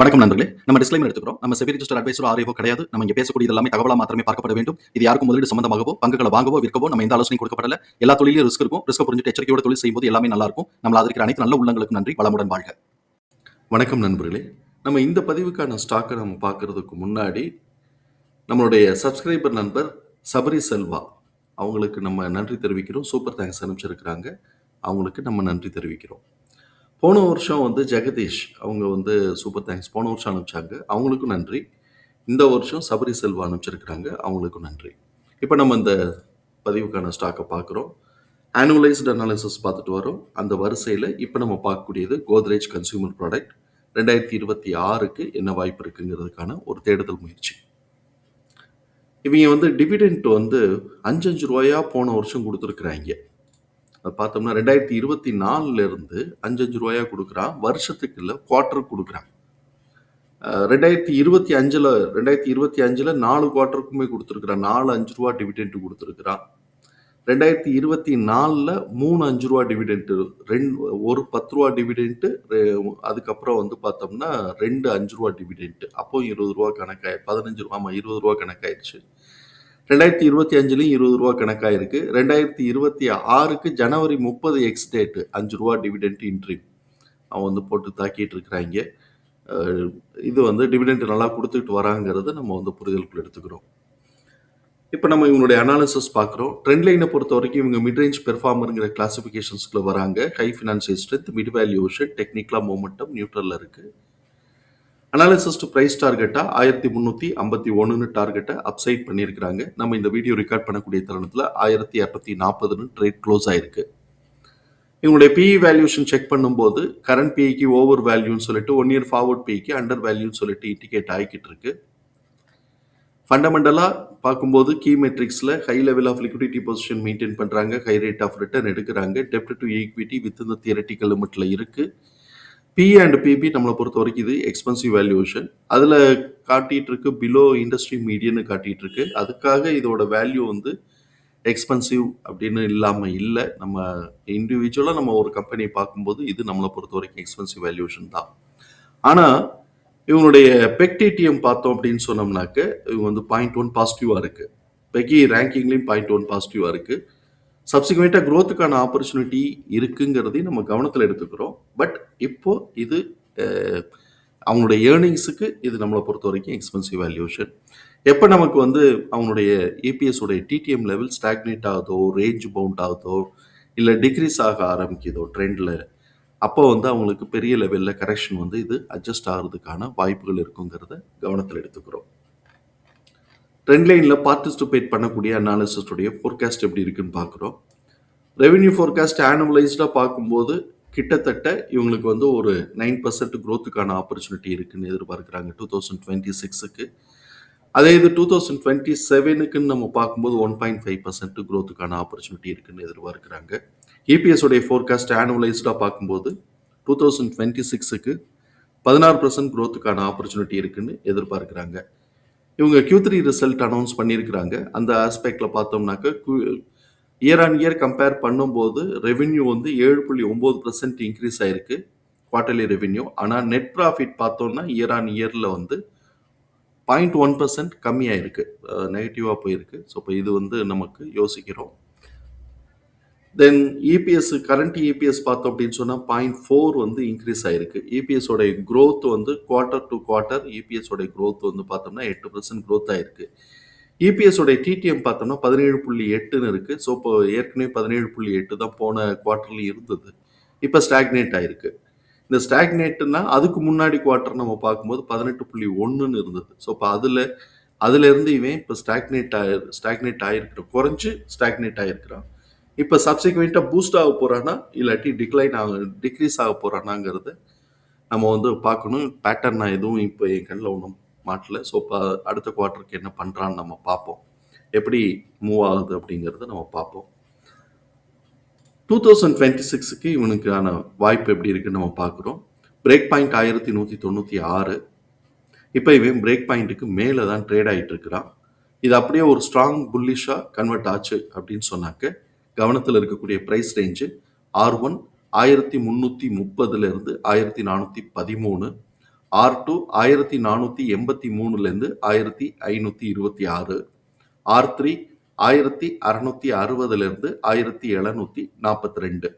வணக்கம் நண்பர்களே. நம்ம டிஸ்க்ளைமர் எடுத்துக்கிறோம். நம்ம செபி ரிஜிஸ்டர் அட்வைசர் ஆரியோ கிடையாது. நம்ம இங்க பேசக்கூடிய எல்லாமே தகவலா மாத்திரமே பார்க்கப்பட வேண்டும். இது யாருக்கும் முதலீடு சம்பந்தமாகவோ பங்குகளை வாங்கவோ விற்கவோ நம்ம எந்த ஆலோசனை கொடுக்கப்படல. எல்லா தொழிலும் ரிஸ்க் இருக்கும். ரிஸ்க் புரிஞ்சுட்டு எச்சரிக்கையோட தொழில் செய்யும்போது எல்லாமே நல்லா இருக்கும். நம்ம அதற்கு அனைத்து நல்ல உள்ளங்களுக்கு நன்றி. வளமுடன் வாழ்க. வணக்கம் நண்பர்களே. நம்ம இந்த பதிவுக்கான ஸ்டாக்கை நம்ம பார்க்கறதுக்கு முன்னாடி நம்மளுடைய சப்ஸ்கிரைபர் நண்பர் சபரி செல்வா. அவங்களுக்கு நம்ம நன்றி தெரிவிக்கிறோம். சூப்பர் தேங்க்ஸ் அனுப்பிச்சிருக்கிறாங்க. அவங்களுக்கு நம்ம நன்றி தெரிவிக்கிறோம். போன வருஷம் வந்து ஜெகதீஷ் அவங்க வந்து சூப்பர் தேங்க்ஸ் போன வருஷம் அனுப்பிச்சாங்க. அவங்களுக்கும் நன்றி. இந்த வருஷம் சபரி செல்வா அனுப்பிச்சிருக்கிறாங்க. அவங்களுக்கும் நன்றி. இப்போ நம்ம இந்த பதிவுக்கான ஸ்டாக்கை பார்க்குறோம். ஆனுவலைஸ்டு அனாலிசிஸ் பார்த்துட்டு வரோம். அந்த வரிசையில் இப்போ நம்ம பார்க்கக்கூடியது கோத்ரேஜ் கன்சியூமர் ப்ராடக்ட் ரெண்டாயிரத்தி இருபத்தி ஆறுக்கு என்ன வாய்ப்பு இருக்குங்கிறதுக்கான ஒரு தேடுதல் முயற்சி. இவங்க வந்து டிவிடெண்ட் வந்து அஞ்சு அஞ்சு ரூபாயா போன வருஷம் கொடுத்துருக்குறாங்க. பார்த்தோம்னா ரெண்டாயிரத்தி இருபத்தி நாலுலேருந்து அஞ்சு அஞ்சு ரூபாயா கொடுக்குறான் வருஷத்துக்கு இல்லை குவார்ட்டருக்கு கொடுக்குறான் ரெண்டாயிரத்தி இருபத்தி அஞ்சில் ரெண்டாயிரத்தி இருபத்தி அஞ்சில் நாலு குவார்ட்டருக்குமே கொடுத்துருக்குறான் நாலு அஞ்சு ரூபா டிவிடெண்ட் கொடுத்துருக்குறான் ரெண்டாயிரத்தி இருபத்தி நாலில் மூணு அஞ்சு ரூபா டிவிடெண்ட்டு ரெண்டு ஒரு பத்து ரூபா டிவிடெண்ட்டு அதுக்கப்புறம் வந்து பார்த்தோம்னா ரெண்டு அஞ்சு ரூபா டிவிடெண்ட்டு அப்போ இருபது ரூபா கணக்காய் பதினஞ்சு ரூபா ஆமாம் இருபது ரூபா கணக்காயிடுச்சு ரெண்டாயிரத்தி இருபத்தி அஞ்சுலேயும் இருபது ரூபா கணக்காயிருக்கு. ரெண்டாயிரத்தி இருபத்தி ஆறுக்கு ஜனவரி முப்பது எக்ஸ் டேட்டு அஞ்சு ரூபா டிவிடெண்ட் இன்ட்ரீம் அவன் வந்து போட்டு தாக்கிட்டு இருக்கிறாங்க. இது வந்து டிவிடெண்ட் நல்லா கொடுத்துட்டு வராங்கிறத நம்ம வந்து புரிதலுக்குள் எடுத்துக்கிறோம். இப்போ நம்ம இவங்களுடைய அனாலிசிஸ் பார்க்குறோம். ட்ரெண்ட் லைனை பொறுத்த வரைக்கும் இவங்க மிட்ரேஞ்ச் பெர்ஃபார்மருங்கிற கிளாசிஃபிகேஷன்ஸ்குள்ள வராங்க. High financial strength mid valuation டெக்னிக்கலாக மூமெண்டம் நியூட்ரலில் இருக்குது அனாலிசிஸ் டு ப்ரைஸ் டார்கெட்டாக ஆயிரத்தி முந்நூற்றி ஐம்பத்தி ஒன்றுன்னு டார்கெட்டை அப்சைட் பண்ணியிருக்கிறாங்க. நம்ம இந்த வீடியோ ரெக்கார்ட் பண்ணக்கூடிய தருணத்தில் ஆயிரத்தி இரநூத்தி நாற்பதுன்னு ட்ரேட் க்ளோஸ் ஆயிருக்கு. இவங்களுடைய பிஇ வேல்யூஷன் செக் பண்ணும்போது கரண்ட் பிஇக்கு ஓவர் வேல்யூன்னு சொல்லிட்டு ஒன் இயர் ஃபார்வர்ட் பிஇக்கு அண்டர் வேல்யூன்னு சொல்லிட்டு இண்டிகேட் ஆகிக்கிட்டு இருக்கு. ஃபண்டமெண்டலாக பார்க்கும்போது key மெட்ரிக்ஸில் high level of liquidity position maintain பண்ணுறாங்க ஹை ரேட் ஆஃப் ரிட்டர்ன் எடுக்கிறாங்க. டெப்ட் டு ஈக்விட்டி வித் இந்த தியரட்டிக்கல் லிமிட்டில் இருக்குது பி அண்ட் பிபி நம்மளை பொறுத்த வரைக்கும் இது எக்ஸ்பென்சிவ் வேல்யூவேஷன் அதில் காட்டிகிட்டு இருக்கு பிலோ இண்டஸ்ட்ரி மீடியன்னு காட்டிகிட்டு இருக்கு அதுக்காக இதோட வேல்யூ வந்து எக்ஸ்பென்சிவ் அப்படின்னு இல்லாமல் இல்லை. நம்ம இண்டிவிஜுவலாக நம்ம ஒரு கம்பெனியை பார்க்கும்போது இது நம்மளை பொறுத்த வரைக்கும் எக்ஸ்பென்சிவ் வேல்யூவேஷன் தான். ஆனால் இவங்களுடைய பெக்டிடிஎம் பார்த்தோம் அப்படின்னு சொன்னோம்னாக்க இவங்க வந்து பாயிண்ட் ஒன் பாசிட்டிவாக இருக்குது பெக்கி ரேங்கிங்லேயும் பாயிண்ட் ஒன் பாசிட்டிவாக இருக்குது சப்சிக்வெண்ட்டாக க்ரோத்துக்கான ஆப்பர்ச்சுனிட்டி இருக்குங்கிறதையும் நம்ம கவனத்தில் எடுத்துக்கிறோம். பட் இப்போ இது அவங்களுடைய ஏர்னிங்ஸுக்கு இது நம்மளை பொறுத்த வரைக்கும் எக்ஸ்பென்சிவ் வேல்யூஷன் எப்போ நமக்கு வந்து அவங்களுடைய ஏபிஎஸ் உடைய டிடிஎம் லெவல் ஸ்டாக்னேட் ஆகுதோ ரேஞ்ச் பவுண்ட் ஆகுதோ இல்லை டிக்ரீஸ் ஆக ஆரம்பிக்குதோ ட்ரெண்டில் அப்போ வந்து அவங்களுக்கு பெரிய லெவலில் கரெக்ஷன் வந்து இது அட்ஜஸ்ட் ஆகிறதுக்கான வாய்ப்புகள் இருக்குங்கிறத கவனத்தில் எடுத்துக்கிறோம். ட்ரெண்ட் லைனில் பார்ட்டிசிபேட் பண்ணக்கூடிய அனாலிசிஸ்டுடைய ஃபோர்காஸ்ட் எப்படி இருக்குன்னு பார்க்குறோம். ரெவென்யூ ஃபோர்காஸ்ட் ஆனுவலைஸ்டாக பார்க்கும்போது கிட்டத்தட்ட இவங்களுக்கு வந்து ஒரு நைன் பர்சன்ட் க்ரோத்துக்கான ஆப்பர்ச்சுனிட்டி இருக்குன்னு எதிர்பார்க்குறாங்க டூ தௌசண்ட் டுவெண்ட்டி சிக்ஸுக்கு அதே இது டூ தௌசண்ட் டுவெண்ட்டி செவனுக்குன்னு நம்ம பார்க்கும்போது ஒன் பாயிண்ட் ஃபைவ் பர்சன்ட் க்ரோத்துக்கான ஆப்பர்ச்சுனிட்டி இருக்குன்னு எதிர்பார்க்குறாங்க. EPS உடைய ஃபோர்காஸ்ட் ஆனுவலைஸ்டாக பார்க்கும்போது டூ தௌசண்ட் டுவெண்ட்டி சிக்ஸுக்கு பதினாறு பர்சன்ட் க்ரோத்துக்கான ஆப்பர்ச்சுனிட்டி இருக்குன்னு எதிர்பார்க்குறாங்க. இவங்க கியூ த்ரீ ரிசல்ட் அனௌன்ஸ் பண்ணியிருக்கிறாங்க. அந்த ஆஸ்பெக்டில் பார்த்தோம்னாக்க இயர் ஆன் இயர் கம்பேர் பண்ணும்போது ரெவென்யூ வந்து ஏழு புள்ளி ஒம்பது பர்சன்ட் இன்க்ரீஸ் ஆயிருக்கு குவார்ட்டர்லி ரெவென்யூ ஆனால் நெட் ப்ராஃபிட் பார்த்தோம்னா இயர் ஆன் இயரில் வந்து பாயிண்ட் ஒன் பர்சன்ட் கம்மியாயிருக்கு. நெகட்டிவாக போயிருக்கு. ஸோ இப்போ இது வந்து நமக்கு யோசிக்கிறோம். தென் இபிஎஸ் கரண்ட் இபிஎஸ் பார்த்தோம் அப்படின்னு சொன்னால் பாயிண்ட் ஃபோர் வந்து இன்க்ரீஸ் ஆயிருக்கு. இபிஎஸோடைய க்ரோத் வந்து குவார்ட்டர் டு குவார்ட்டர் இபிஎஸோடைய க்ரோத் வந்து பார்த்தோம்னா எட்டு பர்சன்ட் க்ரோத் ஆயிருக்கு. இபிஎஸோடைய டிடிஎம் பார்த்தோம்னா பதினேழு புள்ளி எட்டுன்னு இருக்குது ஸோ இப்போ ஏற்கனவே பதினேழு புள்ளி எட்டு தான் போன குவார்ட்டர்ல இருந்தது. இப்போ ஸ்டாக்னேட் ஆயிருக்கு. இந்த ஸ்டாக்னேட்னா அதுக்கு முன்னாடி குவார்ட்டர் நம்ம பார்க்கும்போது பதினெட்டு புள்ளி ஒன்றுன்னு இருந்தது. ஸோ இப்போ அதில் அதுலேருந்து இவன் இப்போ ஸ்டாக்னேட் ஆயி ஸ்டாக்னேட் ஆயிருக்கிற குறைஞ்சு ஸ்டாக்னேட் ஆகிருக்கிறான் இப்போ சப்சிக்வெண்ட்டாக பூஸ்ட் ஆக போகிறானா இல்லாட்டி டிக்ளைன் ஆக டிக்ரீஸ் ஆக போறானாங்கிறத நம்ம வந்து பார்க்கணும். பேட்டர்ன் நான் எதுவும் இப்போ என் கண்ணில் ஒன்றும் மாட்டல. ஸோ இப்போ அடுத்த குவார்ட்டருக்கு என்ன பண்ணுறான்னு நம்ம பார்ப்போம். எப்படி மூவ் ஆகுது அப்படிங்கிறத நம்ம பார்ப்போம். டூ தௌசண்ட் டுவெண்ட்டி சிக்ஸுக்கு இவனுக்கான வாய்ப்பு எப்படி இருக்குன்னு நம்ம பார்க்குறோம். பிரேக் பாயிண்ட் ஆயிரத்தி நூற்றி தொண்ணூற்றி ஆறு. இப்போ இவன் பிரேக் பாயிண்ட்டுக்கு மேலே தான் ட்ரேட் ஆகிட்டு இருக்கிறான். இது அப்படியே ஒரு ஸ்ட்ராங் புல்லிஷாக கன்வெர்ட் ஆச்சு அப்படின்னு சொன்னாக்க கவனத்தில் இருக்கக்கூடிய ப்ரைஸ் ரேஞ்சு ஆர் ஒன் ஆயிரத்தி முந்நூற்றி முப்பதுலேருந்து ஆயிரத்தி நானூற்றி பதிமூணு ஆர் டூ ஆயிரத்தி நானூற்றி எண்பத்தி மூணுலேருந்து ஆயிரத்தி ஐநூற்றி இருபத்தி ஆறு ஆர் த்ரீ ஆயிரத்தி அறநூற்றி அறுபதுலேருந்து ஆயிரத்தி எழுநூற்றி நாற்பத்தி ரெண்டு.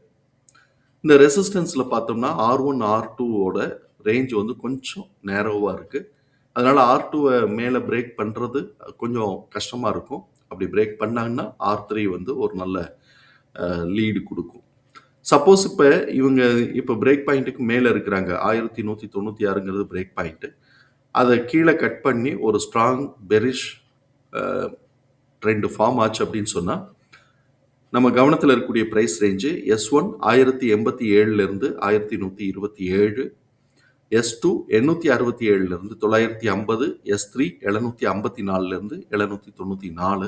இந்த ரெசிஸ்டன்ஸில் பார்த்தோம்னா ஆர் ஒன் ஆர் டூவோட ரேஞ்ச் வந்து கொஞ்சம் நேரோவாக இருக்குது அதனால் ஆர் டூவை மேலே பிரேக் பண்ணுறது கொஞ்சம் கஷ்டமாக இருக்கும். அப்படி பிரேக் பண்ணாங்கன்னா ஆர் த்ரீ வந்து ஒரு நல்ல லீடு கொடுக்கும். சப்போஸ் இப்போ இவங்க இப்போ பிரேக் பாயிண்ட்டுக்கு மேலே இருக்கிறாங்க. ஆயிரத்தி நூற்றி தொண்ணூற்றி ஆறுங்கிறது பிரேக் பாயிண்ட்டு அதை கீழே கட் பண்ணி ஒரு ஸ்ட்ராங் பெரிஷ் ட்ரெண்டு ஃபார்ம் ஆச்சு அப்படின்னு சொன்னால் நம்ம கவனத்தில் இருக்கக்கூடிய ப்ரைஸ் ரேஞ்சு எஸ் ஒன் ஆயிரத்தி எண்பத்தி ஏழுலேருந்து ஆயிரத்தி நூற்றி இருபத்தி ஏழு எஸ் டூ எண்ணூற்றி அறுபத்தி ஏழுலேருந்து தொள்ளாயிரத்தி ஐம்பது எஸ் த்ரீ எழுநூற்றி ஐம்பத்தி நாலுலேருந்து எழுநூற்றி தொண்ணூற்றி நாலு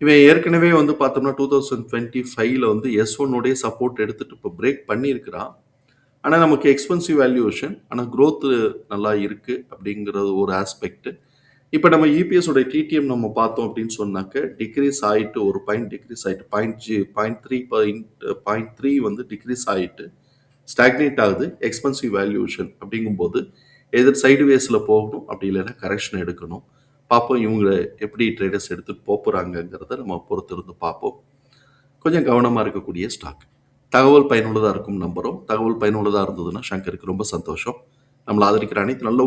இவன் ஏற்கனவே வந்து பார்த்தோம்னா டூ தௌசண்ட் டுவெண்ட்டி ஃபைவ்ல வந்து எஸ் ஒன்னுடைய சப்போர்ட் எடுத்துட்டு இப்போ பிரேக் பண்ணியிருக்கிறான் ஆனால் நமக்கு எக்ஸ்பென்சிவ் வேல்யூவேஷன் ஆனால் க்ரோத்து நல்லா இருக்குது அப்படிங்கிறது ஒரு ஆஸ்பெக்ட் இப்போ நம்ம இபிஎஸ் டிடிஎம் நம்ம பார்த்தோம் அப்படின்னு சொன்னாக்க டிக்ரீஸ் ஆகிட்டு ஒரு பாயிண்ட் டிக்ரீஸ் ஆகிட்டு point G point three point point three வந்து டிக்ரீஸ் ஆகிட்டு ஸ்டாக்னேட் ஆகுது எக்ஸ்பென்சிவ் வேல்யூவேஷன் அப்படிங்கும்போது எதிர் சைடு வேஸில் போகணும் அப்படி இல்லைன்னா கரெக்ஷன் எடுக்கணும். பார்ப்போம் இவங்க எப்படி ட்ரேடர்ஸ் எடுத்துகிட்டு போகிறாங்கங்கிறத நம்ம பொறுத்திருந்து பார்ப்போம். கொஞ்சம் கவனமாக இருக்கக்கூடிய ஸ்டாக் தகவல் பயனுள்ளதாக இருக்கும் நம்புகிறோம் தகவல் பயனுள்ளதாக இருந்ததுன்னா சங்கருக்கு ரொம்ப சந்தோஷம். நம்மளை ஆதரிக்கிற அனைத்து நல்ல